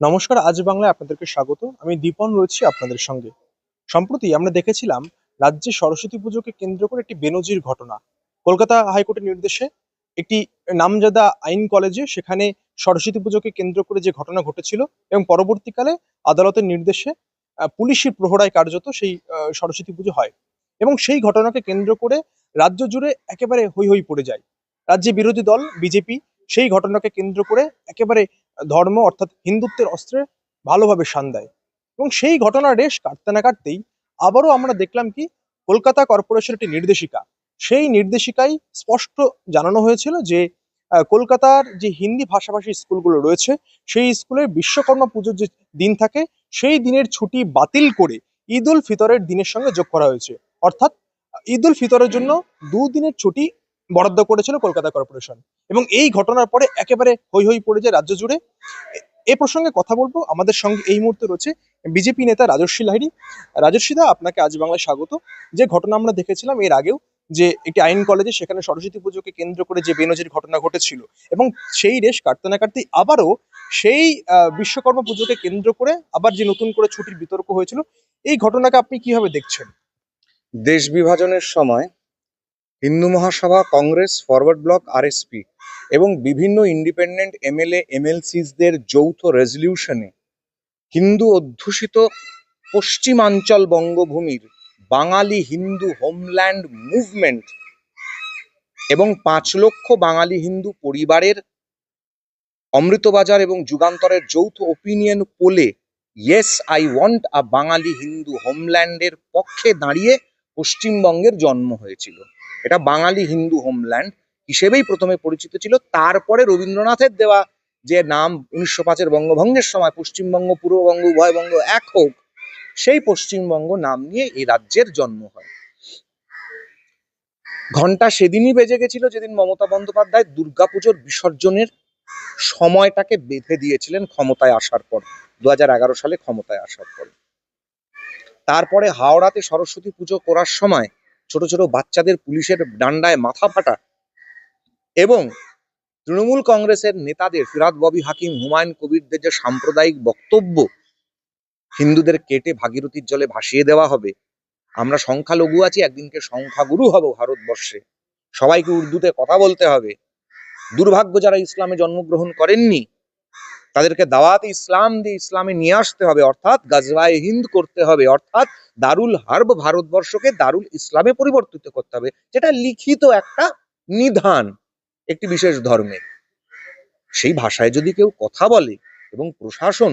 নমস্কার আজ বাংলায় আপনাদেরকে স্বাগত। আমি দীপন রয়েছি আপনাদের সঙ্গে। সম্প্রতি আমরা দেখেছিলাম রাজ্যে সরস্বতী পুজোকে কেন্দ্র করে একটি বেনজির ঘটনা। কলকাতা হাইকোর্টের নির্দেশে একটি নামজাদা আইন কলেজে সেখানে সরস্বতী পুজোকে কেন্দ্র করে যে ঘটনা ঘটেছিল এবং পরবর্তীকালে আদালতের নির্দেশে আহ, পুলিশের প্রহরায় কার্যত সেই সরস্বতী পুজো হয় এবং সেই ঘটনাকে কেন্দ্র করে রাজ্য জুড়ে একেবারে হৈ হৈ পড়ে যায়। রাজ্যে বিরোধী দল বিজেপি সেই ঘটনাকে কেন্দ্র করে একেবারে ধর্ম অর্থাৎ হিন্দুত্বের অস্ত্রে ভালোভাবে শান দেয়। এবং সেই ঘটনার রেশ কাটতে না কাটতেই আবারও আমরা দেখলাম কি, কলকাতা কর্পোরেশনের একটি নির্দেশিকা। সেই নির্দেশিকায় স্পষ্ট জানানো হয়েছিল যে কলকাতার যে হিন্দি ভাষাভাষী স্কুলগুলো রয়েছে, সেই স্কুলের বিশ্বকর্মা পুজোর যে দিন থাকে, সেই দিনের ছুটি বাতিল করে ঈদ উল ফিতরের দিনের সঙ্গে যোগ করা হয়েছে। অর্থাৎ ঈদ উল ফিতরের জন্য দুদিনের ছুটি বরাদ্দ করেছিল কলকাতা কর্পোরেশন। এবং এই ঘটনার পরে একেবারে হৈ হৈ পড়ে যায় রাজ্য জুড়ে। এ- প্রসঙ্গে কথা বলব, আমাদের সঙ্গে এই মুহূর্তে রয়েছে বিজেপি নেতা রাজস্বী লাহিড়ী। রাজস্বী দা, আপনাকে আজ বাংলায় স্বাগত। যে ঘটনা আমরা দেখেছিলাম এর আগেও, যে একটি আইন কলেজে সেখানে সরস্বতী পুজোকে কেন্দ্র করে যে বেনজির ঘটনা ঘটেছিল, এবং সেই রেশ কাটতে না কাটতেই আবারও সেই বিশ্বকর্মা পুজোকে কেন্দ্র করে আবার যে নতুন করে ছুটির বিতর্ক হয়েছিল, এই ঘটনাকে আপনি কীভাবে দেখছেন? দেশ বিভাজনের সময় হিন্দু মহাসভা, কংগ্রেস, ফরওয়ার্ড ব্লক, আরএসপি এবং বিভিন্ন ইন্ডিপেন্ডেন্ট এমএলএ, এমএলসিসদের যৌথ রেজলিউশনে হিন্দু অধ্যুষিত পশ্চিমাঞ্চল বঙ্গভূমির বাঙালি হিন্দু হোমল্যান্ড মুভমেন্ট এবং পাঁচ লক্ষ বাঙালি হিন্দু পরিবারের অমৃতবাজার এবং যুগান্তরের যৌথ opinion পোলে yes I want a Bangali Hindu হোমল্যান্ডের পক্ষে দাঁড়িয়ে পশ্চিমবঙ্গের জন্ম হয়েছিল। এটা বাঙালি হিন্দু হোমল্যান্ড হিসেবেই প্রথমে পরিচিত ছিল। তারপরে রবীন্দ্রনাথের দেওয়া যে নাম উনিশশো পাঁচের বঙ্গভঙ্গের সময়, পশ্চিমবঙ্গ, পূর্ববঙ্গ, উভয়বঙ্গ এক হোক, সেই পশ্চিমবঙ্গ নাম নিয়ে এই রাজ্যের জন্ম হয়। ঘণ্টা সেদিনই বেজে গেছিল যেদিন মমতা বন্দ্যোপাধ্যায় দুর্গাপুজোর বিসর্জনের সময়টাকে বেঁধে দিয়েছিলেন ক্ষমতায় আসার পর, দু হাজার এগারো সালে ক্ষমতায় আসার পর। তারপরে হাওড়াতে সরস্বতী পুজো করার সময় ছোট ছোট বাচ্চাদের পুলিশের ডান্ডায় মাথা ফাটা এবং তৃণমূল কংগ্রেসের নেতাদের ফিরাদ ববি হাকিম হুমায়ুন কবিরদের যে সাম্প্রদায়িক বক্তব্য হিন্দুদের কেটে ভাগীরথীর জলে ভাসিয়ে দেওয়া হবে, আমরা সংখ্যালঘু আছি, একদিনকে সংখ্যাগুরু হব ভারতবর্ষে। সবাইকে উর্দুতে কথা বলতে হবে। দুর্ভাগ্য যারা ইসলামে জন্মগ্রহণ করেননি তাদেরকে দাওয়াত ইসলাম দিয়ে ইসলামে নিয়ে আসতে হবে, অর্থাৎ গাজওয়ায়ে হিন্দ করতে হবে, অর্থাৎ দারুল হার্ব ভারতবর্ষকে দারুল ইসলামে পরিবর্তিত করতে হবে, যেটা লিখিত একটা নিধান, একটি বিশেষ ধর্মে। সেই ভাষায় যদি কেউ কথা বলে এবং প্রশাসন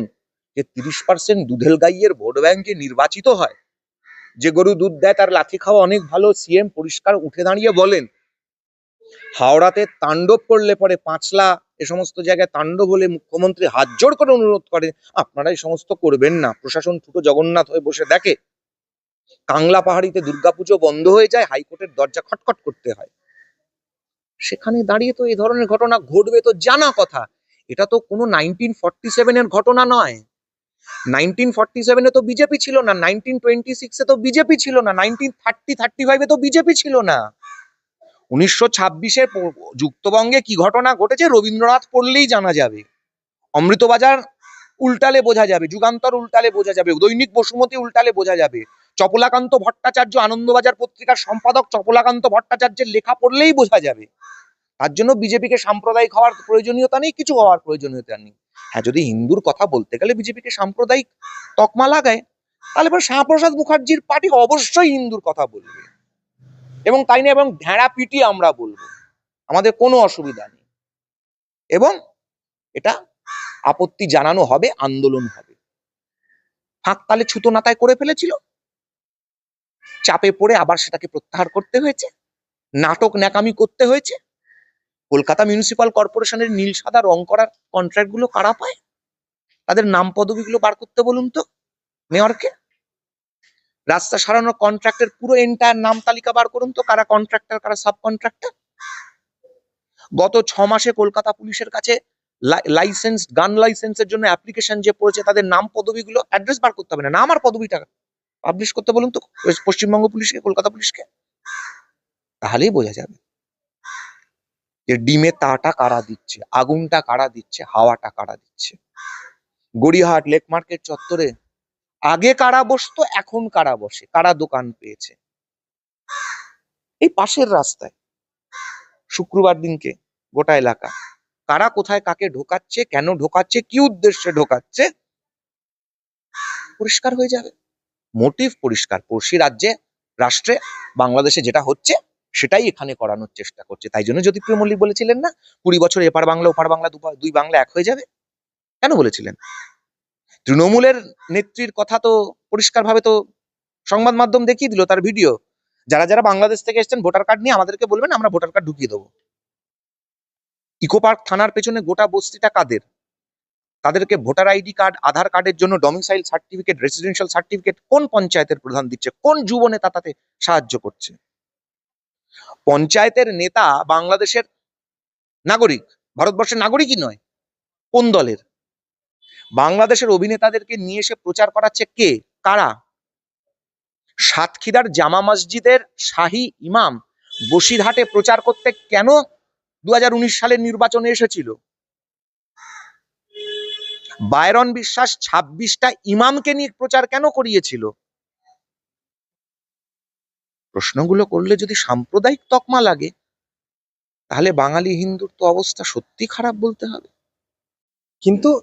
যে তিরিশ পার্সেন্ট দুধেল গাইয়ের ভোট ব্যাংকে নির্বাচিত হয়, যে গরু দুধ দেয়, তার লাথি খাওয়া অনেক ভালো, সিএম পরিষ্কার উঠে দাঁড়িয়ে বলেন হাওড়াতে তাণ্ডব করলে পরে পাঁচলা এ সমস্ত জায়গায় তাণ্ডব হলে মুখ্যমন্ত্রী হাত জোর করে অনুরোধ করেন, আপনারা এই সমস্ত করবেন না। প্রশাসন ছোট জগন্নাথ হয়ে বসে দেখে। কাংলা পাহাড়িতে দুর্গাপুজো বন্ধ হয়ে যায়, হাইকোর্টের দরজা খটখট করতে হয়। সেখানে দাঁড়িয়ে তো এই ধরনের ঘটনা ঘটবে তো জানা কথা। এটা তো কোনো নাইনটিন ফর্টি সেভেনের ঘটনা নয়। নাইনটিন ফর্টি সেভেনে তো বিজেপি ছিল না নাইনটিন টোয়েন্টি সিক্সে তো বিজেপি ছিল না নাইনটিন থার্টি থার্টি ফাইভে তো বিজেপি ছিল না। উনিশশো ছাব্বিশে যুক্তবঙ্গে কি ঘটনা ঘটেছে রবীন্দ্রনাথ পড়লেই জানা যাবে। অমৃতবাজার উল্টালে বোঝা যাবে, যুগান্তর উল্টালে বোঝা যাবে দৈনিক বসুমতী উল্টালে বোঝা যাবে। চপলাকান্ত ভট্টাচার্য আনন্দবাজার পত্রিকার সম্পাদক চপলাকান্ত ভট্টাচার্যের লেখা পড়লেই বোঝা যাবে। তার জন্য বিজেপিকে সাম্প্রদায়িক হওয়ার প্রয়োজনীয়তা নেই, কিছু হওয়ার প্রয়োজনীয়তা নেই। হ্যাঁ যদি হিন্দুর কথা বলতে গেলে বিজেপিকে সাম্প্রদায়িক তকমা লাগায়, তাহলে এবার শ্যামাপ্রসাদ মুখার্জির পার্টি অবশ্যই হিন্দুর কথা বলবে। এবং তাই না, এবং ঢেঁড়া পিটি আমরা বলব। আমাদের কোনো অসুবিধা নেই। এবং এটা আপত্তি জানানো হবে, আন্দোলন হবে। ফাঁক তালে ছুতো নাতায় করে ফেলেছিল। চাপে পড়ে আবার সেটাকে প্রত্যাহার করতে হয়েছে। নাটক ন্যাকামি করতে হয়েছে। কলকাতা মিউনিসিপাল কর্পোরেশনের নীল সাদা রং করার কন্ট্রাক্টগুলো কারা পায়? তাদের নাম পদবিগুলো বার করতে বলুন তো মেয়রকে রাস্তা সারানোর কন্ট্রাক্টের পুরো এন্টায়ার নাম তালিকা বার করুন তো, কারা কন্ট্রাক্টর কারা সাব কন্ট্রাক্টর গত ছ মাসে কলকাতা পুলিশের কাছে লাইসেন্স গান লাইসেন্সের জন্য অ্যাপ্লিকেশন যে পড়েছে, তাদের নাম পদবিগুলো অ্যাড্রেস বার করতে হবে না। নাম আর পদবিটা পাবলিশ করতে বলুন তো পশ্চিমবঙ্গ পুলিশকে, কলকাতা পুলিশকে। তাহলেই বোঝা যাবে যে ডিমে তাটা কারা দিচ্ছে, আগুনটা কারা দিচ্ছে, হাওয়াটা কারা দিচ্ছে। গড়িয়াহাট লেক মার্কেট চত্বরে আগে কারা বসতো, এখন কারা বসে, কারা দোকান পেয়েছে? এই পাশের রাস্তায়, শুক্রবার দিনকে গোটা এলাকা, কারা কোথায় কাকে ঢোকাচ্ছে, কেন ঢোকাচ্ছে, কি উদ্দেশ্যে ঢোকাচ্ছে, পরিষ্কার হয়ে যাবে। মোটিভ পরিষ্কার, পড়শি রাজ্যে, রাষ্ট্রে, বাংলাদেশে যেটা হচ্ছে, সেটাই এখানে করানোর চেষ্টা করছে। তাই জন্য যদি প্রিয় মল্লিক বলেছিলেন না, কুড়ি বছর এপার বাংলা, ওপার বাংলা দুই বাংলা এক হয়ে যাবে। কেন বলেছিলেন? তৃণমূলের নেত্রীর কথা তো পরিষ্কারভাবে তো সংবাদ মাধ্যম দেখিয়ে দিল তার ভিডিও। যারা যারা বাংলাদেশ থেকে এসেছেন, ভোটার কার্ড নিয়ে আমাদেরকে বলবেন, আমরা ভোটার কার্ড ঢুকিয়ে দেবো। ইকো পার্ক থানার পেছনে গোটা বস্তিটা কাদের? তাদেরকে ভোটার আইডি কার্ড, আধার কার্ডের জন্য ডমিসাইল সার্টিফিকেট রেসিডেন্সিয়াল সার্টিফিকেট কোন পঞ্চায়েতের প্রধান দিচ্ছে? কোন যুব নেতা তাতে সাহায্য করছে? পঞ্চায়েতের নেতা বাংলাদেশের নাগরিক, ভারতবর্ষের নাগরিকই নয়, কোন দলের? বাংলাদেশের অভিনেতাদেরকে নিয়ে এসে প্রচার করাচ্ছে কে? কারা? সাতক্ষীরার জামা মসজিদের শাহী ইমাম বসিরহাটে প্রচার করতে কেন দু সালের নির্বাচনে এসেছিল? বায়রন বিশ্বাস ছাব্বিশটা ইমামকে নিয়ে প্রচার কেন করিয়েছিল? প্রশ্নগুলো করলে যদি সাম্প্রদায়িক তকমা লাগে, তাহলে বাঙালি হিন্দুর তো অবস্থা সত্যি খারাপ বলতে হবে। কিন্তু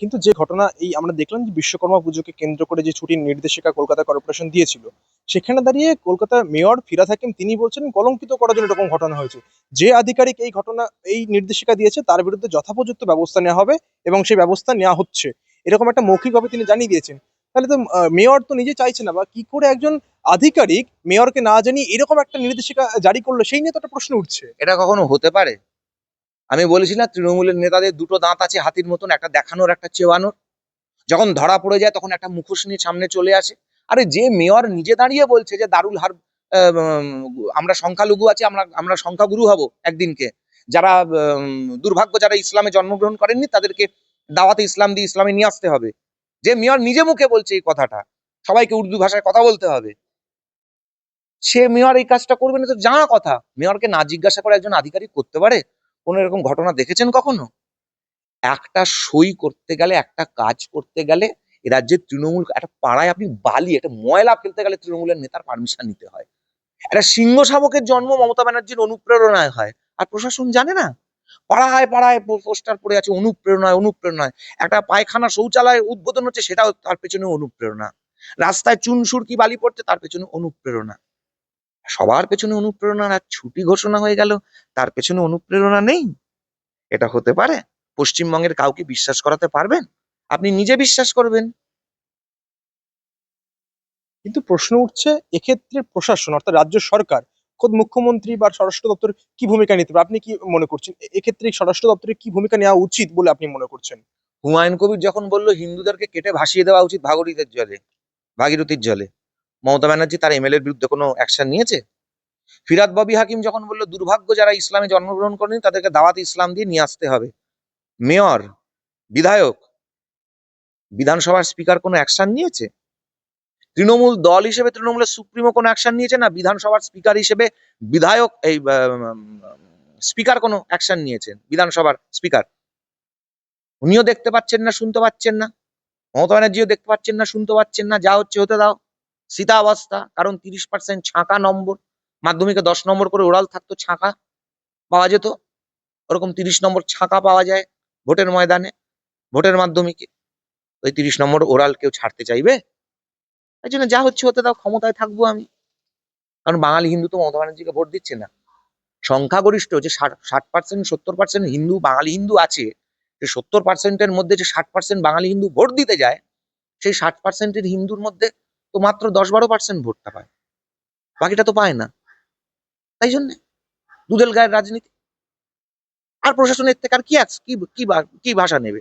কিন্তু যে ঘটনা এই আমরা দেখলাম যে বিশ্বকর্মা পুজোকে কেন্দ্র করে যে ছুটির নির্দেশিকা কলকাতা কর্পোরেশন দিয়েছিল, সেখানে দাঁড়িয়ে কলকাতা মেয়র ফিরাদ হাকিম তিনি বলছেন কলঙ্কিত করার জন্য এরকম ঘটনা হয়েছে। যে আধিকারিক এই ঘটনা, এই নির্দেশিকা দিয়েছে তার বিরুদ্ধে যথাপযুক্ত ব্যবস্থা নেওয়া হবে এবং সেই ব্যবস্থা নেওয়া হচ্ছে। এরকম একটা মৌখিকভাবে তিনি জানিয়ে দিয়েছেন। তাহলে তো মেয়র তো নিজে চাইছে না বা কি করে একজন আধিকারিক মেয়রকে না জানিয়ে এরকম একটা নির্দেশিকা জারি করল সেই নিয়ে তো একটা প্রশ্ন উঠছে। এটা কখনো হতে পারে? আমি বলেছি না, তৃণমূলের নেতাদের দুটো দাঁত আছে হাতির মতন, একটা দেখানোর, একটা চেওয়ানোর। যখন ধরা পড়ে যায়, তখন একটা মুখোশ নিয়ে সামনে চলে আসে। আরে যে মেয়র নিজে দাঁড়িয়ে বলছে যে, দারুল হার আমরা সংখ্যালঘু আছি, আমরা আমরা সংখ্যাগুরু হব একদিনকে। যারা দুর্ভাগ্য, যারা ইসলামে জন্মগ্রহণ করেননি, তাদেরকে দাওয়াতে ইসলাম দিয়ে ইসলামে নিয়ে আসতে হবে। যে মেয়র নিজে মুখে বলছে এই কথাটা, সবাইকে উর্দু ভাষায় কথা বলতে হবে। সে মেয়র এই কাজটা করবে না, তো জানা কথা। মেয়রকে না জিজ্ঞাসা করে একজন আধিকারিক করতে পারে? কোনো এরকম ঘটনা দেখেছেন কখনো? একটা সই করতে গেলে, একটা কাজ করতে গেলে এ রাজ্যের তৃণমূল, একটা পাড়ায় আপনি বালি, একটা ময়লা ফেলতে গেলে তৃণমূলের নেতার পারমিশন নিতে হয়। একটা সিংহ শাবকের জন্ম মমতা ব্যানার্জির অনুপ্রেরণায় হয়। আর প্রশাসন জানে না? পাড়ায় পাড়ায় পোস্টার পড়ে আছে, অনুপ্রেরণায় অনুপ্রেরণায়। একটা পায়খানা শৌচালয় উদ্বোধন হচ্ছে, সেটাও তার পেছনে অনুপ্রেরণা। রাস্তায় চুন সুরকি বালি পড়ছে, তার পেছনে অনুপ্রেরণা। সবার পেছনে অনুপ্রেরণা আর ছুটি ঘোষণা হয়ে গেল তার পেছনে অনুপ্রেরণা নেই? এটা হতে পারে? পশ্চিমবঙ্গের কাউকে বিশ্বাস করাতে পারবেন? আপনি নিজে বিশ্বাস করবেন? কিন্তু প্রশ্ন উঠছে এক্ষেত্রে প্রশাসন অর্থাৎ রাজ্য সরকার খোদ মুখ্যমন্ত্রী বা স্বরাষ্ট্র দপ্তর কি ভূমিকা নিতে পারে? আপনি কি মনে করছেন? এক্ষেত্রে স্বরাষ্ট্র দপ্তরের কি ভূমিকা নেওয়া উচিত বলে আপনি মনে করছেন? হুমায়ুন কবির যখন বলল হিন্দুদেরকে কেটে ভাসিয়ে দেওয়া উচিত ভাগীরথীর জলে ভাগীরথীর জলে। মমতা ব্যানার্জি তার এমএলএর বিরুদ্ধে কোনো অ্যাকশন নিয়েছে? ফিরাদ ববি হাকিম যখন বলল, দুর্ভাগ্য যারা ইসলামে জন্মগ্রহণ করেনি, তাদেরকে দাওয়াত ইসলাম দিয়ে নিয়ে আসতে হবে। মেয়র, বিধায়ক, বিধানসভার স্পিকার কোনো অ্যাকশন নিয়েছে? তৃণমূল দল হিসেবে, তৃণমূলের সুপ্রিমো কোনো অ্যাকশন নিয়েছে না বিধানসভার স্পিকার হিসেবে বিধায়ক, এই স্পিকার কোনো অ্যাকশন নিয়েছেন বিধানসভার স্পিকার উনিও দেখতে পাচ্ছেন না, শুনতে পাচ্ছেন না। মমতা ব্যানার্জিও দেখতে পাচ্ছেন না, শুনতে পাচ্ছেন না, যা হচ্ছে হতে দাও। সীতা অবস্থা কারণ তিরিশ পার্সেন্ট ছাঁকা নম্বর, মাধ্যমিকে দশ নম্বর করে ওরাল থাকতো ছাঁকা, পাওয়া যেত। ওরকম তিরিশ নম্বর ছাঁকা পাওয়া যায় ভোটের ময়দানে, ভোটের মাধ্যমিকে। ওই তিরিশ নম্বর ওরাল কেউ ছাড়তে চাইবে? তাই জন্য যা হচ্ছে হতে দাও, ক্ষমতায় থাকব আমি। কারণ বাঙালি হিন্দু তো মমতা ব্যানার্জিকে ভোট দিচ্ছে না। সংখ্যাগরিষ্ঠ যে ষাট ষাট পার্সেন্ট সত্তর পার্সেন্ট হিন্দু, বাঙালি হিন্দু আছে, যে সত্তর পার্সেন্টের মধ্যে যে ষাট পার্সেন্ট বাঙালি হিন্দু ভোট দিতে যায়, সেই ষাট পার্সেন্টের হিন্দুর মধ্যে তো মাত্র দশ বারো পার্সেন্ট ভোটটা পায়। বাকিটা তো পায় না। তাই জন্য দুধেল গায়ের রাজনীতি। আর প্রশাসনের থেকে আর কি আছে? কি কি ভাষা নেবে?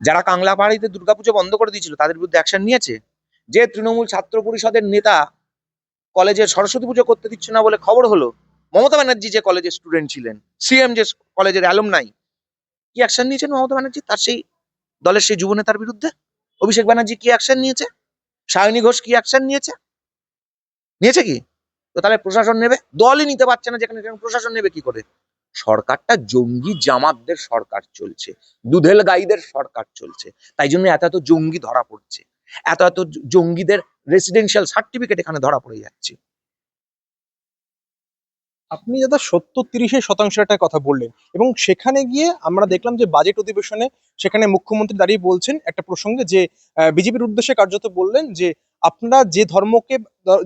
যারা কাংলা পাহাড়িতে দুর্গাপুজো বন্ধ করে দিয়েছিল, তাদের বিরুদ্ধে অ্যাকশন নিয়েছে? যে তৃণমূল ছাত্র পরিষদের নেতা কলেজে সরস্বতী পুজো করতে দিচ্ছে না বলে খবর হলো, মমতা ব্যানার্জি যে কলেজের স্টুডেন্ট ছিলেন সিএম যে কলেজের অ্যালুম নাই কি অ্যাকশন নিয়েছেন মমতা ব্যানার্জি? তার সেই দলের সেই যুব নেতার বিরুদ্ধে? অভিষেক ব্যানার্জি কি অ্যাকশন নিয়েছে? সায়নী ঘোষ কি অ্যাকশন নিয়েছে? নিয়েছে কি? তো তাহলে প্রশাসন নেবে? দলই নিতে পারছে না যেখানে প্রশাসন নেবে কি করে? সরকারটা জঙ্গি জামাতদের সরকার চলছে দুধেল গাইদের সরকার চলছে। তাই জন্য এত এত জঙ্গি ধরা পড়ছে। এত এত জঙ্গিদের রেসিডেন্সিয়াল সার্টিফিকেট এখানে ধরা পড়ে যাচ্ছে। আপনি দাদা সত্তর তিরিশের শতাংশ একটা কথা বললেন এবং সেখানে গিয়ে আমরা দেখলাম যে বাজেট অধিবেশনে সেখানে মুখ্যমন্ত্রী দাঁড়িয়ে বলছেন একটা প্রসঙ্গে যে বিজেপির উদ্দেশ্যে কার্যত বললেন যে, আপনারা যে ধর্মকে,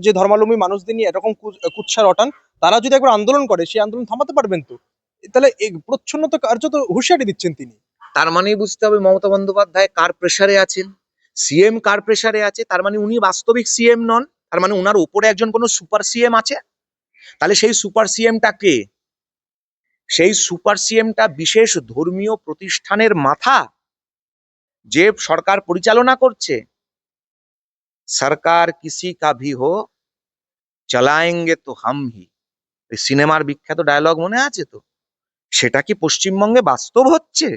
যে ধর্মাবলম্বী মানুষদের নিয়ে এরকম কুৎসা রটান, তারা যদি একবার আন্দোলন করে, সেই আন্দোলন থামাতে পারবেন তো? তাহলে প্রচ্ছন্ন তো কার্যত হুঁশিয়ারি দিচ্ছেন তিনি। তার মানেই বুঝতে হবে মমতা বন্দ্যোপাধ্যায় কার প্রেসারে আছেন? সিএম কার প্রেসারে আছে? তার মানে উনি বাস্তবিক সিএম নন? তার মানে উনার উপরে একজন কোনো সুপার সিএম আছে? তাহলে সেই সুপার সিএমটা কে? সেই সুপার সিএমটা বিশেষ ধর্মীয় প্রতিষ্ঠানের মাথা যে সরকার পরিচালনা করছে। সরকার কিসি কা ভি হো, চালায়েঙ্গে তো হাম হি। সিনেমার বিখ্যাত ডায়লগ মনে আছে তো? সেটা কি পশ্চিমবঙ্গে বাস্তব হচ্ছে?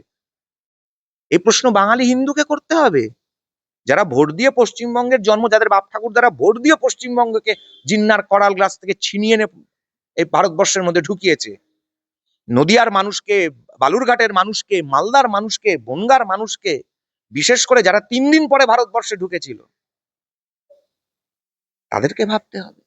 এই প্রশ্ন বাঙালি হিন্দুকে করতে হবে। যারা ভোট দিয়ে পশ্চিমবঙ্গের জন্ম, যাদের বাপ ঠাকুর দ্বারা ভোট দিয়ে পশ্চিমবঙ্গকে জিন্নার করাল গ্লাস থেকে ছিনিয়ে এনে এই ভারতবর্ষের মধ্যে ঢুকিয়েছে। নদিয়ার মানুষকে, বালুরঘাটের মানুষকে, মালদার মানুষকে, বনগার মানুষকে, বিশেষ করে যারা তিন দিন পরে ভারতবর্ষে ঢুকেছিল, তাদেরকে ভাবতে হবে।